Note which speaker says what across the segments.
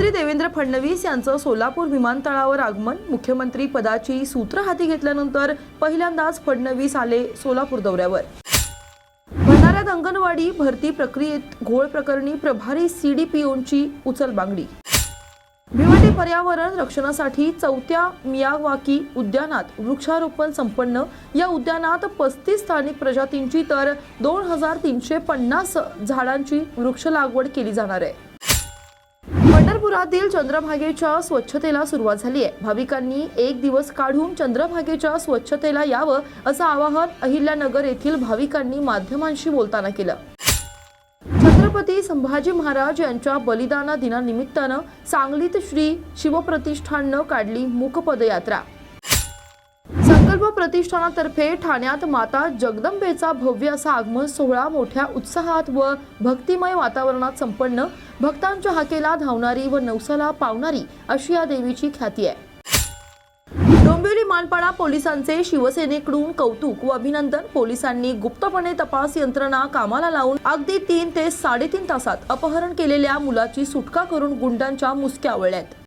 Speaker 1: मुख्यमंत्री देवेंद्र फडणवीस यांचं सोलापूर विमानतळावर आगमन. मुख्यमंत्री पदाची सूत्र हाती घेतल्यानंतर पहिल्यांदाच फडणवीस आले सोलापूर दौऱ्यावर. भंडाऱ्यात अंगणवाडी भरती प्रक्रियेत घोळ प्रकरणी प्रभारी सीडीपीओंची उचलबांगडी भिवंडी पर्यावरण रक्षणासाठी चौथ्या मियावाकी उद्यानात वृक्षारोपण संपन्न. या उद्यानात पस्तीस स्थानिक प्रजातींची तर दोन हजार तीनशे पन्नास झाडांची वृक्ष लागवड केली जाणार आहे. पंढरपुरातील चंद्रभागेच्या स्वच्छतेला सुरुवात झाली आहे भाविकांनी एक दिवस काढून चंद्रभागेच्या स्वच्छतेला यावं असं आवाहन अहिल्यानगर येथील भाविकांनी माध्यमांशी बोलताना केलं. छत्रपती संभाजी महाराज यांच्या बलिदाना दिनानिमित्तानं सांगलीत श्री शिवप्रतिष्ठाननं काढली मूक पदयात्रा संकल्प प्रतिष्ठानातर्फे ठाण्यात माता जगदंबेचा भव्य असा आगमन सोहळा मोठ्या उत्साहात व भक्तिमय वातावरणात संपन्न भक्तांच्या हाकेला धावणारी व नवसाला पावणारी अशी या देवीची ख्याती आहे. डोंबिवली मानपाडा पोलिसांचे शिवसेनेकडून कौतुक व अभिनंदन. पोलिसांनी गुप्तपणे तपास यंत्रणा कामाला लावून अगदी तीन ते साडेतीन तासात अपहरण केलेल्या मुलाची सुटका करून गुंडांच्या मुसक्या आवळल्यात.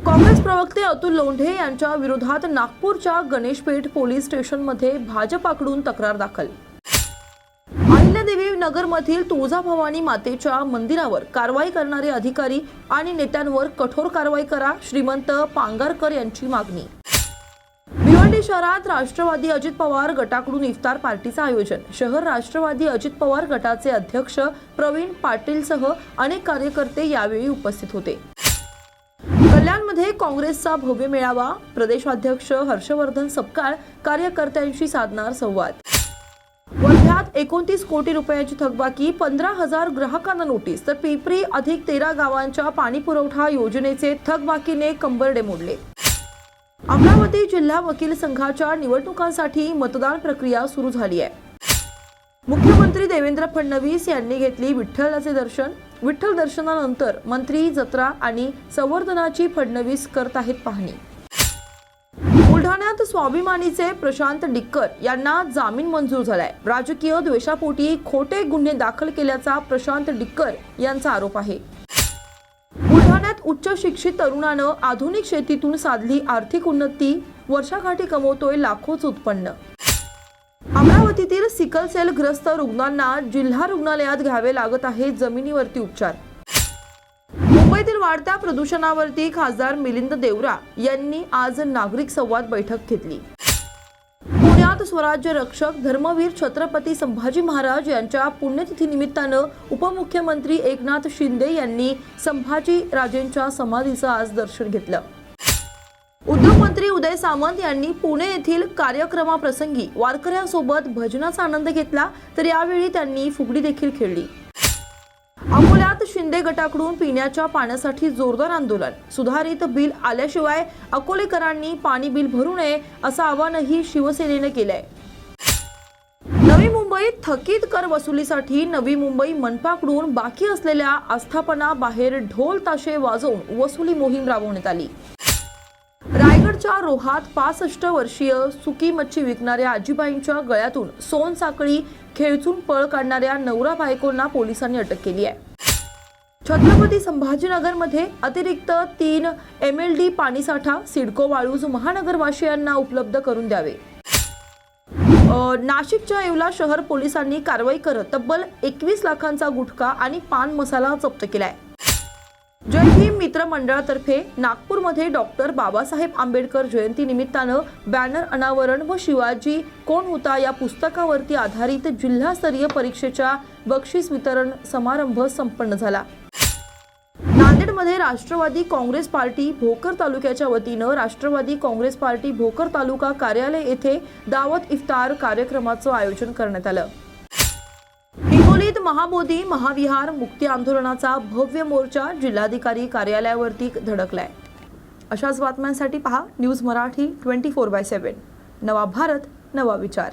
Speaker 1: काँग्रेस प्रवक्ते अतुल लोंढे यांच्या विरोधात नागपूरच्या गणेशपेठ पोलीस स्टेशनमध्ये भाजपाकडून तक्रार दाखल. अहिल्यादेवी नगरमधील तुळजाभवानी मातेच्या मंदिरावर कारवाई करणारे अधिकारी आणि नेत्यांवर कठोर कारवाई करा श्रीमंत पांगारकर यांची मागणी. भिवंडी शहरात राष्ट्रवादी अजित पवार गटाकडून इफ्तार पार्टीचं आयोजन. शहर राष्ट्रवादी अजित पवार गटाचे अध्यक्ष प्रवीण पाटीलसह अनेक कार्यकर्ते यावेळी उपस्थित होते. कल्याणमध्ये काँग्रेसचा भव्य मेळावा प्रदेशाध्यक्ष हर्षवर्धन सपकाळ कार्यकर्त्यांशी साधणार संवाद. वर्ध्यात एकोणतीस कोटी रुपयाची थकबाकी पंधरा हजार ग्राहकांना नोटीस तर पिंपरी अधिक तेरा गावांच्या पाणी पुरवठा योजनेचे थकबाकीने कंबरडे मोडले. अमरावती जिल्हा वकील संघाच्या निवडणुकांसाठी मतदान प्रक्रिया सुरू झाली आहे. मुख्यमंत्री देवेंद्र फडणवीस यांनी घेतली विठ्ठलाचे दर्शन विठ्ठल दर्शनानंतर मंत्री जत्रा आणि संवर्धनाची फडणवीस करत आहेत पाहणी. बुलढाण्यात स्वाभिमानीचे प्रशांत डिक्कर यांना जामीन मंजूर झालाय. राजकीय द्वेषापोटी खोटे गुन्हे दाखल केल्याचा प्रशांत डिक्कर यांचा आरोप आहे. बुलढाण्यात उच्च शिक्षित तरुणानं आधुनिक शेतीतून साधली आर्थिक उन्नती वर्षाकाठी कमवतोय लाखोच उत्पन्न. अमरावतीतील सिकल सेल ग्रस्त रुग्णांना जिल्हा रुग्णालयात घ्यावे लागत आहे जमिनीवरती उपचार. मुंबईतील वाढत्या प्रदूषणावरती खासदार मिलिंद देवरा यांनी आज नागरिक संवाद बैठक घेतली. पुण्यात स्वराज्य रक्षक धर्मवीर छत्रपती संभाजी महाराज यांच्या पुण्यतिथी निमित्तानं उपमुख्यमंत्री एकनाथ शिंदे यांनी संभाजी राजेंच्या समाधीचं आज दर्शन घेतलं. उद्योगमंत्री उदय सामंत यांनी पुणे येथील कार्यक्रमाप्रसंगी वारकऱ्यांसोबत भजनाचा आनंद घेतला तर यावेळी त्यांनी फुगडी देखील खेळली. अकोल्यात शिंदे गटाकडून पिण्याच्या पाण्यासाठी जोरदार आंदोलन. सुधारित बिल आल्याशिवाय अकोलेकरांनी पाणी बिल भरू नये असं आवाहनही शिवसेनेने केलंय. नवी मुंबईत थकीत कर वसुलीसाठी नवी मुंबई मनपाकडून बाकी असलेल्या आस्थापना बाहेर ढोल ताशे वाजवून वसुली मोहीम राबवण्यात आली. पुण्याच्या रोहात पासष्ट वर्षीय सुकी मच्छी विकणाऱ्या आजीबाईंच्या गळ्यातून सोन साखळी खेळचून पळ काढणाऱ्या नवरा बायकोंना पोलिसांनी अटक केली आहे. छत्रपती संभाजीनगरमध्ये अतिरिक्त तीन एम एल डी पाणीसाठा सिडको वाळूज महानगरवासियांना उपलब्ध करून द्यावे. नाशिकच्या येवला शहर पोलिसांनी कारवाई करत तब्बल एकवीस लाखांचा गुटखा आणि पान मसाला जप्त केला आहे भीम मित्र मंडळातर्फे नागपूरमध्ये डॉक्टर बाबासाहेब आंबेडकर जयंती निमित्तानं बॅनर अनावरण व शिवाजी कोण होता या पुस्तकावरती आधारित जिल्हास्तरीय परीक्षेच्या बक्षीस वितरण समारंभ संपन्न झाला. नांदेडमध्ये राष्ट्रवादी काँग्रेस पार्टी भोकर तालुक्याच्या वतीनं राष्ट्रवादी काँग्रेस पार्टी भोकर तालुका कार्यालय येथे दावत इफ्तार कार्यक्रमाचं आयोजन करण्यात आलं. मुंबईत महाबोधी महाविहार मुक्ती आंदोलनाचा भव्य मोर्चा जिल्हाधिकारी कार्यालयावरती धडकलाय. अशाच बातम्यांसाठी पहा news Marathi twenty four by seven. नवा भारत नवा विचार.